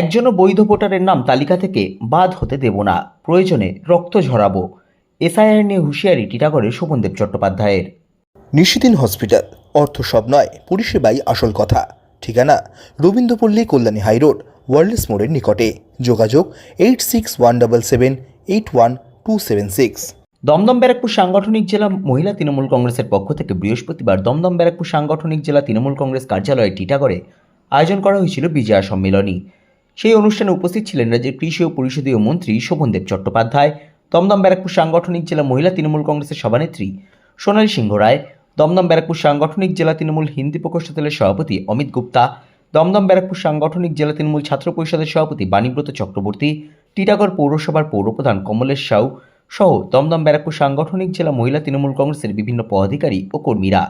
একজনও বৈধ ভোটারের নাম তালিকা থেকে বাদ হতে দেব না। প্রয়োজনে রক্ত ঝরাবো। এসআইআর নিয়ে হুঁশিয়ারি টিটাগড়ের শোভনদেব চট্টোপাধ্যায়ের। নিশিদিন হসপিটাল অর্থ সব নয় পরিষেবাই আসল কথা। ঠিকানা রবীন্দ্রপল্লী কল্যাণী হাইরোড ওয়ার্ল্ডস মোড়ের নিকটে। যোগাযোগ eight six one double seven eight one two seven six. Dumdum Barrackpore সাংগঠনিক জেলা মহিলা তৃণমূল কংগ্রেসের পক্ষ থেকে বৃহস্পতিবার দমদম ব্যারাকপুর সাংগঠনিক জেলা তৃণমূল কংগ্রেস কার্যালয়ে টিটাগড়ে আয়োজন করা হয়েছিল বিজয়া সম্মেলনী। সেই অনুষ্ঠানে উপস্থিত ছিলেন রাজ্যের কৃষি ও পরিষদীয় মন্ত্রী শোভনদেব চট্টোপাধ্যায়, দমদম ব্যারাকপুর সাংগঠনিক জেলা মহিলা তৃণমূল কংগ্রেসের সভানেত্রী সোনালী সিংহ রায়, দমদম ব্যারাকপুর সাংগঠনিক জেলা তৃণমূল হিন্দি প্রকোষ্ঠ দলের সভাপতি অমিত গুপ্তা, দমদম ব্যারাকপুর সাংগঠনিক জেলা তৃণমূল ছাত্র পরিষদের সভাপতি বাণীব্রত চক্রবর্তী, টিটাগড় পৌরসভার পৌরপ্রধান কমলেশ সাউ সহ দমদম ব্যারাকপুর সাংগঠনিক জেলা মহিলা তৃণমূল কংগ্রেসের বিভিন্ন পদাধিকারী ও কর্মীরা।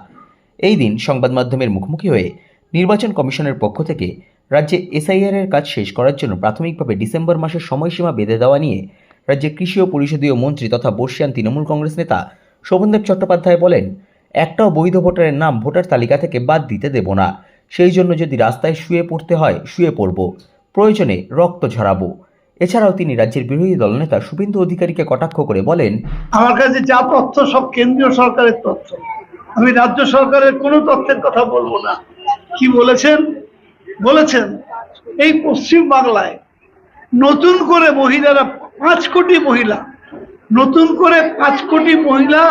এই দিন সংবাদ মাধ্যমের মুখোমুখি হয়ে নির্বাচন কমিশনের পক্ষ থেকে রাজ্যে এসআইআর এর কাজ শেষ করার জন্য প্রাথমিকভাবে ডিসেম্বর মাসের সময়সীমা বেঁধে দেওয়া নিয়ে রাজ্যের কৃষি ও পরিষদীয় মন্ত্রী তথা বর্ষিয়ান তৃণমূল কংগ্রেস নেতা শোভনদেব চট্টোপাধ্যায় বলেন, একটাও বৈধ ভোটারের নাম ভোটার তালিকা থেকে বাদ দিতে দেব না। সেই জন্য যদি রাস্তায় শুয়ে পড়তে হয়, শুয়ে পড়ব। প্রয়োজনে রক্ত ঝরাবো। এছাড়াও তিনি রাজ্যের বিরোধী দলনেতা শুভেন্দু অধিকারীকে কটাক্ষ করে বলেন, আমার কাছে যা তথ্য সব কেন্দ্রীয় সরকারের তথ্য। আমি রাজ্য সরকারের কোনো তথ্যের কথা বলব না। কি বলেছেন? বলেছেন, এই পশ্চিম বাংলায় নতুন করে মহিলারা পাঁচ কোটি মহিলা, নতুন করে পাঁচ কোটি মহিলা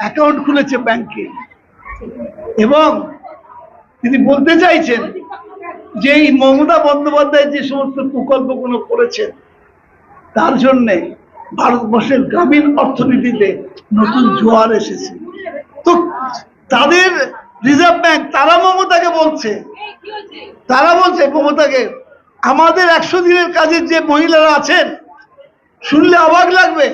অ্যাকাউন্ট খুলেছে ব্যাংকে এবং তিনি বলতে চাইছেন যে এই মমতা বন্দ্যোপাধ্যায় যে সমস্ত প্রকল্পগুলো করেছেন, তার জন্যে ভারতবর্ষের গ্রামীণ অর্থনীতিতে নতুন জোয়ার এসেছে। তো তাদের রিজার্ভ ব্যাংক তারা মমতাকে বলছে। তারা বলছে মমতাকে আমাদের একশো দিনের কাজের যে মহিলারা আছেন শুনলে অবাক লাগবে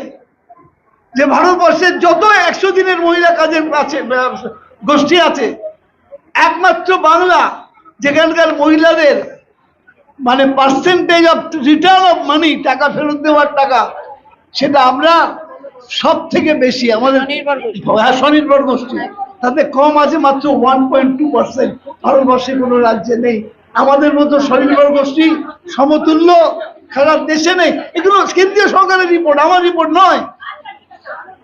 যে ভারতবর্ষের যত একশো দিনের মহিলা কাজের আছে গোষ্ঠী আছে একমাত্র বাংলা যেখানকার মহিলাদের মানে percentage of return of money টাকা ফেরত দেওয়ার টাকা সেটা আমরা সব থেকে বেশি আমাদের হ্যাঁ, স্বনির্ভর গোষ্ঠী। তাতে কম আছে মাত্র ওয়ান পয়েন্ট টু পার্সেন্ট ভারতবর্ষে কোনো রাজ্যে নেই। আমাদের মতো স্বনির্ভর গোষ্ঠী, সমতুল্য খেলার দেশে নেই। এগুলো কেন্দ্রীয় সরকারের রিপোর্ট আমার রিপোর্ট নয়।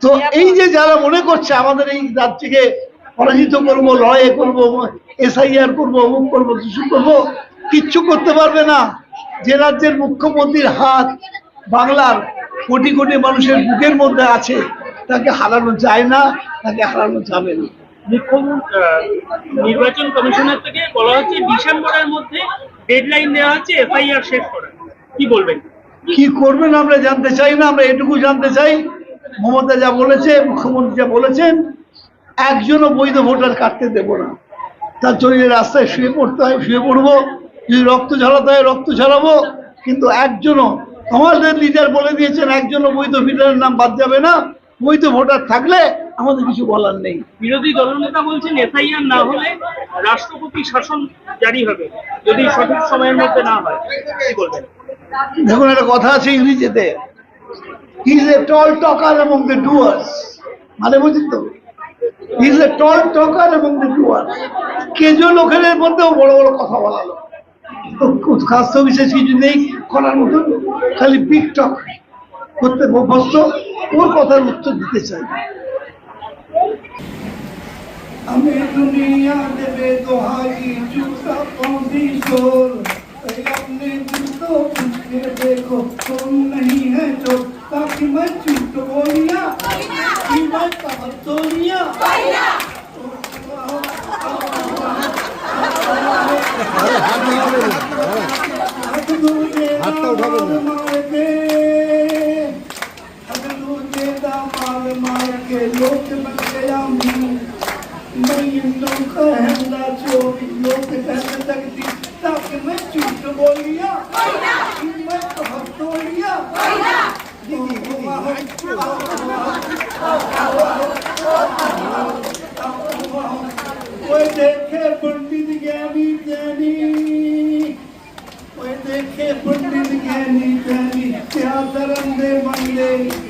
তো এই যে যারা মনে করছে আমাদের এই রাজ্যকে পরাজিত করব, লড়াই করব, এসআইআর করব, অমুক করব, কিছু করব, কিচ্ছু করতে পারবে না। যে রাজ্যের মুখ্যমন্ত্রীর হাত বাংলার কোটি কোটি মানুষের বুকের মধ্যে আছে, তাকে হারানো যায় না, তাকে হারানো যাবে না। নির্বাচন কমিশনের থেকে বলা হচ্ছে ডিসেম্বরের মধ্যে ডেডলাইন দেওয়া হচ্ছে এফআইআর শেষ করার কি বলবেন? কি করবেন আমরা জানতে চাই না, আমরা এটুকু জানতে চাই। মমতা যা বলেছে, মুখ্যমন্ত্রী যা বলেছেন, একজনও বৈধ ভোটার কাটতে দেব না। তার জন্য রাস্তায় শুয়ে পড়তে হয়, শুয়ে পড়ব, যদি রক্ত ঝরাতে হয়, রক্ত ঝরাবো, কিন্তু একজনও, আমাদের লিডার বলে দিয়েছেন, একজনও বৈধ ভোটারের নাম বাদ যাবে না। বৈধ ভোটার থাকলে আমাদের কিছু বলার নেই। বিরোধী দলনেতা বলছেন এফআইআর না হলে রাষ্ট্রপতি শাসন জারি হবে যদি সঠিক সময়ের মধ্যে না হয়। কি বলবেন। দেখুন একটা কথা আছে ইংরেজিতে। ইজ এ টল টকার এবং দ্য ডুয়ার্স মানে বুঝলি তো? ইজ এ টল টকার এবং দ্য ডুয়ার্স কেজো লোকের মধ্যেও বড় বড় কথা বলালো। তো কাজ তো বিশেষ কিছু নেই করার মতন খালি বিগ টক করতে অভ্যস্ত ওর কথার উত্তর দিতে চাই। हमें दुनिया दे बेदोहाई चूसा पौधी शोर अपने दिल को देखो तुम नहीं है जो ताकि मैं चुट बोलिया कि मैं हाथ देखे पंडित ज्ञानी ज्ञानी देखे पंडित ज्ञानी ज्ञानी क्या तरंदे मंदे